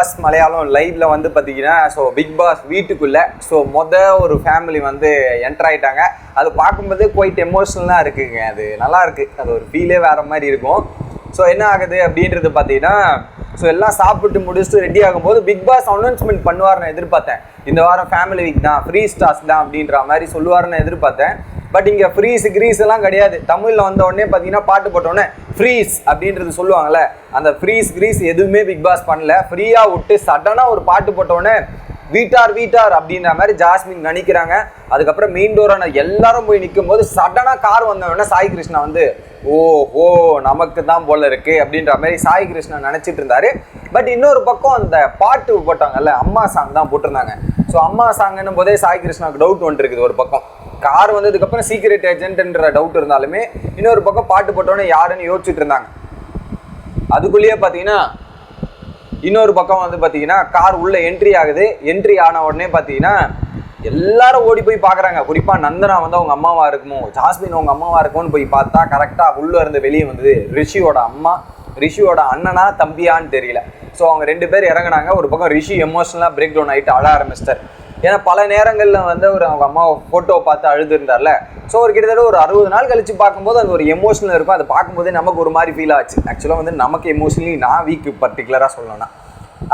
Pass Malayalam லைவ்ல வந்து பார்த்தீங்கன்னா ஸோ பிக் பாஸ் வீட்டுக்குள்ள ஸோ மொத ஒரு ஃபேமிலி வந்து என்டர் ஆயிட்டாங்க. அது பார்க்கும்போது குவைட் எமோஷனலாக இருக்குங்க அது. நல்லா இருக்கு. அது ஒரு ஃபீலே வேற மாதிரி இருக்கும். ஸோ என்ன ஆகுது அப்படின்றது பார்த்தீங்கன்னா ஸோ எல்லாம் சாப்பிட்டு முடிச்சுட்டு ரெடி ஆகும்போது பிக் பாஸ் அனௌன்ஸ்மெண்ட் பண்ணுவார்னு எதிர்பார்த்தேன் இந்த வாரம் ஃபேமிலி வீக் தான் ஃப்ரீ ஸ்டார்ஸ் தான் அப்படின்ற மாதிரி சொல்லுவார்னு எதிர்பார்த்தேன் பட் இங்கே ஃப்ரீஸ் கிரீஸ் எல்லாம் கிடையாது. தமிழில் வந்த உடனே பார்த்தீங்கன்னா பாட்டு போட்டோடனே ஃப்ரீஸ் அப்படின்றது சொல்லுவாங்கல்ல. அந்த ஃப்ரீஸ் கிரீஸ் எதுவுமே பிக் பாஸ் பண்ணல. ஃப்ரீயாக விட்டு சடனாக ஒரு பாட்டு போட்டோடனே வீட்டார் வீட்டார் அப்படின்ற மாதிரி ஜாஸ்மின் நினைக்கிறாங்க அதுக்கப்புறம் மெயின் டோரான எல்லாரும் போய் நிற்கும் போது சடனாக கார் வந்தவொடனே சாய் கிருஷ்ணா வந்து ஓ ஓ நமக்கு தான் போல இருக்கு அப்படின்ற மாதிரி சாய் கிருஷ்ணா நினச்சிட்டு இருந்தாரு. பட் இன்னொரு பக்கம் அந்த பாட்டு போட்டாங்கல்ல அம்மா சாங் தான் போட்டிருந்தாங்க. ஸோ அம்மா சாங்னும் போதே சாய் கிருஷ்ணாவுக்கு டவுட் வந்துருக்குது ஒரு பக்கம். கார் வந்ததுக்கப்புறம் சீக்ரெட் ஏஜென்ட்ன்ற டவுட் இருந்தாலுமே இன்னொரு பக்கம் பாட்டு போட்டோன்னே யாருன்னு யோசிச்சுட்டு இருந்தாங்க. அதுக்குள்ளேயே பார்த்தீங்கன்னா இன்னொரு பக்கம் வந்து பார்த்தீங்கன்னா கார் உள்ளே என்ட்ரி ஆகுது. என்ட்ரி ஆன உடனே பார்த்தீங்கன்னா எல்லாரும் ஓடி போய் பார்க்குறாங்க. குறிப்பாக நந்தனா வந்து அவங்க அம்மாவாக இருக்குமோ ஜாஸ்மின் அவங்க அம்மாவாக இருக்குமோன்னு போய் பார்த்தா கரெக்டாக உள்ளே இருந்து வெளியே வந்தது. ரிஷியோட அம்மா ரிஷியோட அண்ணனா தம்பியான்னு தெரியல. ஸோ அவங்க ரெண்டு பேர் இறங்குனாங்க. ஒரு பக்கம் ரிஷி எமோஷனலாக பிரேக் டவுன் ஆகிட்டு அழ ஆரம்பிச்சிட்டார். ஏன்னா பல நேரங்களில் வந்து ஒரு அவங்க அம்மா ஃபோட்டோவை பார்த்து அழுதுருந்தார்ல. ஸோ ஒரு கிட்டத்தட்ட ஒரு அறுபது நாள் கழிச்சு பார்க்கும்போது அது ஒரு எமோஷனல் இருக்கும். அதை பார்க்கும்போதே நமக்கு ஒரு மாதிரி ஃபீல் ஆச்சு. ஆக்சுவலாக வந்து நமக்கு எமோஷனலி நான் வீக் பர்டிகுலராக சொல்லணும்னா.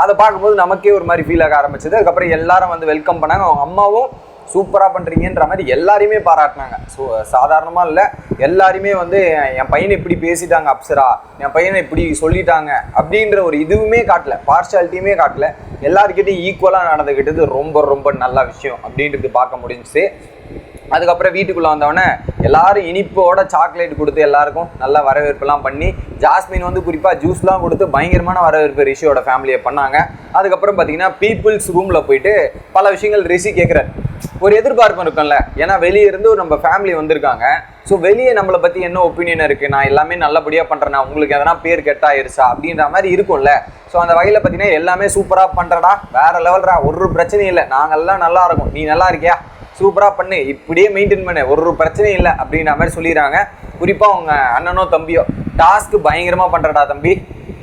அதை பார்க்கும்போது நமக்கே ஒரு மாதிரி ஃபீல் ஆக ஆரம்பிச்சது. அதுக்கப்புறம் எல்லாரும் வந்து வெல்கம் பண்ணாங்க. அவங்க அம்மாவும் சூப்பராக பண்ணுறீங்கன்ற மாதிரி எல்லாரையுமே பாராட்டினாங்க. ஸோ சாதாரணமாக இல்லை. எல்லாருமே வந்து என் பையனை இப்படி பேசிட்டாங்க அப்சரா. என் பையனை இப்படி சொல்லிட்டாங்க. அப்படின்ற ஒரு இதுவுமே காட்டல. பார்ஷாலிட்டியுமே காட்டல. எல்லாருக்கிட்டையும் ஈக்குவலாக நடந்துக்கிட்டது ரொம்ப ரொம்ப நல்ல விஷயம் அப்படின்றது பார்க்க முடிஞ்சுச்சு. அதுக்கப்புறம் வீட்டுக்குள்ளே வந்தவொடனே எல்லாரும் இனிப்போட சாக்லேட் கொடுத்து எல்லாருக்கும் நல்ல வரவேற்புலாம் பண்ணி ஜாஸ்மின் வந்து குறிப்பாக ஜூஸ்லாம் கொடுத்து பயங்கரமான வரவேற்பு ரிஷியோட ஃபேமிலியை பண்ணாங்க. அதுக்கப்புறம் பார்த்தீங்கன்னா பீப்புள்ஸ் ரூமில் போயிட்டு பல விஷயங்கள் ரிஷி கேட்குறாரு ஒரு எதிர்பார்ப்பு இருக்கும்ல. ஏன்னா வெளியே இருந்து ஒரு நம்ம ஃபேமிலி வந்திருக்காங்க. ஸோ வெளியே நம்மளை பற்றி என்ன ஒப்பீனியன் இருக்குது நான் எல்லாமே நல்லபடியாக பண்ணுறேன்னா உங்களுக்கு எதனா பேர் கெட்டாயிருச்சா? அப்படின்ற மாதிரி இருக்கும்ல. ஸோ அந்த வகையில் பார்த்தீங்கன்னா எல்லாமே சூப்பராக பண்ணுறடா வேற லெவல்ரா ஒரு பிரச்சனையும் இல்லை. நாங்கள்லாம் நல்லா இருக்கும். நீ நல்லா இருக்கியா? சூப்பராக பண்ணு. இப்படியே மெயின்டைன் பண்ணு. ஒரு பிரச்சனையும் இல்லை. அப்படின்ற மாதிரி சொல்லிடுறாங்க. குறிப்பாக அவங்க அண்ணனோ தம்பியோ. டாஸ்க்கு பயங்கரமாக பண்ணுறடா தம்பி.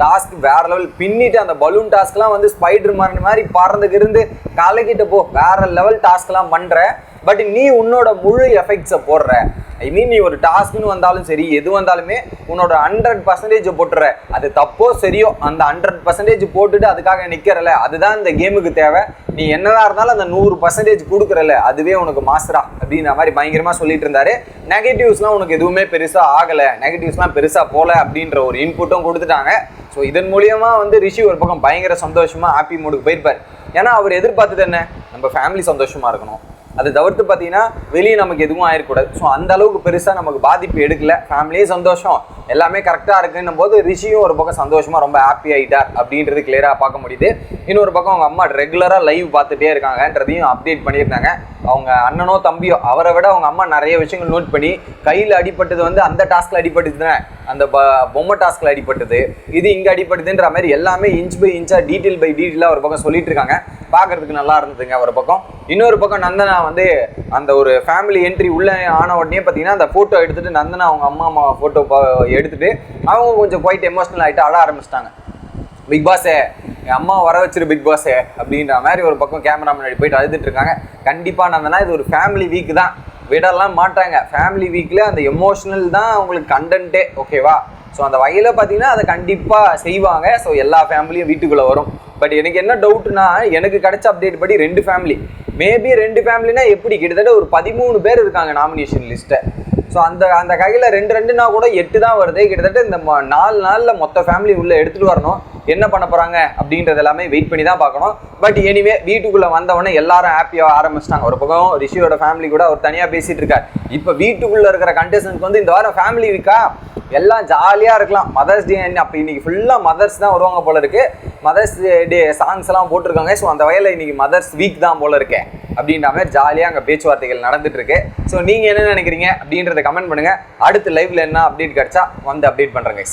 டாஸ்க் வேற லெவல் பின்னிட்டு அந்த பலூன் டாஸ்க்லாம் வந்து ஸ்பைடர் மாதிரி மாதிரி பறந்துக்கிருந்து கலக்கிட்டு போ. வேற லெவல் டாஸ்க்லாம் பண்ணுறேன் பட் நீ உன்னோட முழு எஃபெக்ட்ஸை போடுற. ஐ மீன் நீ ஒரு டாஸ்க்னு வந்தாலும் சரி எது வந்தாலுமே உன்னோட ஹண்ட்ரட் பர்சன்டேஜ் போட்டுற. அது தப்போ சரியோ அந்த ஹண்ட்ரட் பர்சன்டேஜ் போட்டுட்டு அதுக்காக நிற்கிறல அதுதான் இந்த கேமுக்கு தேவை. நீ என்னதான் இருந்தாலும் அந்த நூறு பர்சன்டேஜ் கொடுக்குறல. அதுவே உனக்கு மாஸ்டரா அப்படின்ற மாதிரி பயங்கரமாக சொல்லிட்டு இருந்தாரு. நெகட்டிவ்ஸ்லாம் உனக்கு எதுவுமே பெருசாக ஆகலை. நெகட்டிவ்ஸ்லாம் பெருசாக போகல அப்படின்ற ஒரு இன்புட்டும் கொடுத்துட்டாங்க. ஸோ இதன் மூலியமாக வந்து ரிஷி ஒரு பக்கம் பயங்கர சந்தோஷமாக ஹாப்பி மூடுக்கு போயிருப்பார். ஏன்னா அவர் எதிர்பார்த்தது என்ன? நம்ம ஃபேமிலி சந்தோஷமாக இருக்கணும். அதை தவிர்த்து பார்த்தீங்கன்னா வெளியே நமக்கு எதுவும் ஆயிடக்கூடாது ஸோ அந்த அளவுக்கு பெருசாக நமக்கு பாதிப்பு எடுக்கல. ஃபேமிலியே சந்தோஷம். எல்லாமே கரெக்டாக இருக்குன்னும் போது ரிஷியும் ஒரு பக்கம் சந்தோஷமாக ரொம்ப ஹாப்பி ஆகிட்டார் அப்படின்றது கிளியராக பார்க்க முடியுது. இன்னொரு பக்கம் அவங்க அம்மா ரெகுலராக லைவ் பார்த்துட்டே இருக்காங்கன்றதையும் அப்டேட் பண்ணியிருந்தாங்க. அவங்க அண்ணனோ தம்பியோ அவரை விட அவங்க அம்மா நிறைய விஷயங்கள் நோட் பண்ணி கையில் அடிபட்டது வந்து அந்த டாஸ்கில் அடிபட்டுது தானே? அந்த ப பொம்மை டாஸ்கில் அடிபட்டது. இது இங்கே அடிபட்டுதுன்ற மாதிரி எல்லாமே இன்ச் பை இன்ச்சாக டீட்டெயில் பை டீட்டெயிலாக ஒரு பக்கம் சொல்லிட்டு இருக்காங்க. பார்க்கறதுக்கு நல்லா இருந்ததுங்க ஒரு பக்கம். இன்னொரு பக்கம் நந்தனா வந்து அந்த ஒரு ஃபேமிலி என்ட்ரி உள்ள ஆன உடனே பார்த்தீங்கன்னா அந்த ஃபோட்டோ எடுத்துட்டு நந்தனா அவங்க அம்மா அம்மா ஃபோட்டோ எடுத்துட்டு அவங்க கொஞ்சம் குவைட் எமோஷனல் ஆகிட்டு அழ ஆரம்பிச்சிட்டாங்க. பிக் பாஸே என் அம்மா வர வச்சிரு பிக் பாஸே அப்படின்ற மாதிரி ஒரு பக்கம் கேமரா முன்னாடி போயிட்டு அழுதுட்டு இருக்காங்க. கண்டிப்பாக நந்தனா இது ஒரு ஃபேமிலி வீக் தான். விடலாம் மாட்டாங்க. ஃபேமிலி வீக்கில் அந்த எமோஷனல் தான் உங்களுக்கு கண்டென்ட்டே ஓகேவா ஸோ அந்த வகையில் பார்த்தீங்கன்னா அதை கண்டிப்பாக செய்வாங்க. ஸோ எல்லா ஃபேமிலியும் வீட்டுக்குள்ளே வரும். பட் எனக்கு என்ன டவுட்னா எனக்கு கிடைச்ச அப்டேட் படி ரெண்டு ஃபேமிலி மேபி ரெண்டு ஃபேமிலினா எப்படி? கிட்டத்தட்ட ஒரு பதிமூணு பேர் இருக்காங்க நாமினேஷன் லிஸ்ட்டை ஸோ அந்த அந்த கையில் ரெண்டு ரெண்டுனா கூட எட்டு தான் வருது. கிட்டத்தட்ட இந்த ம- நாலு நாளில் மொத்த ஃபேமிலி உள்ளே எடுத்துகிட்டு வரணும். என்ன பண்ண போகிறாங்க அப்படின்றது எல்லாமே வெயிட் பண்ணி தான் பார்க்கணும். பட் எனிவே வீட்டுக்குள்ளே வந்தவொடனே எல்லாரும் ஹாப்பியாக ஆரம்பிச்சிட்டாங்க. ஒரு பக்கம் ரிஷியோட ஃபேமிலி கூட அவர் தனியாக பேசிகிட்டு இருக்கார். இப்போ வீட்டுக்குள்ளே இருக்கிற கண்டஸ்டன்ட்க்கு வந்து இந்த வாரம் ஃபேமிலி வீக்கா எல்லாம் ஜாலியாக இருக்கலாம். மதர்ஸ் டே அப்போ இன்னைக்கு ஃபுல்லாக மதர்ஸ் தான் வருவாங்க போல இருக்கு. மதர்ஸ் டே சாங்ஸ் எல்லாம் போட்டிருக்காங்க. ஸோ அந்த வகையில் இன்னைக்கு மதர்ஸ் வீக் தான் போல இருக்கேன் அப்படின்ற மாதிரி ஜாலியாக அங்கே பேச்சுவார்த்தைகள் நடந்துட்டு இருக்கு. ஸோ நீங்கள் என்ன நினைக்கிறீங்க அப்படின்றத கமெண்ட் பண்ணுங்க. அடுத்த லைவ்ல என்ன அப்டேட் கிடைச்சா வந்து அப்டேட் பண்ணுறேங்க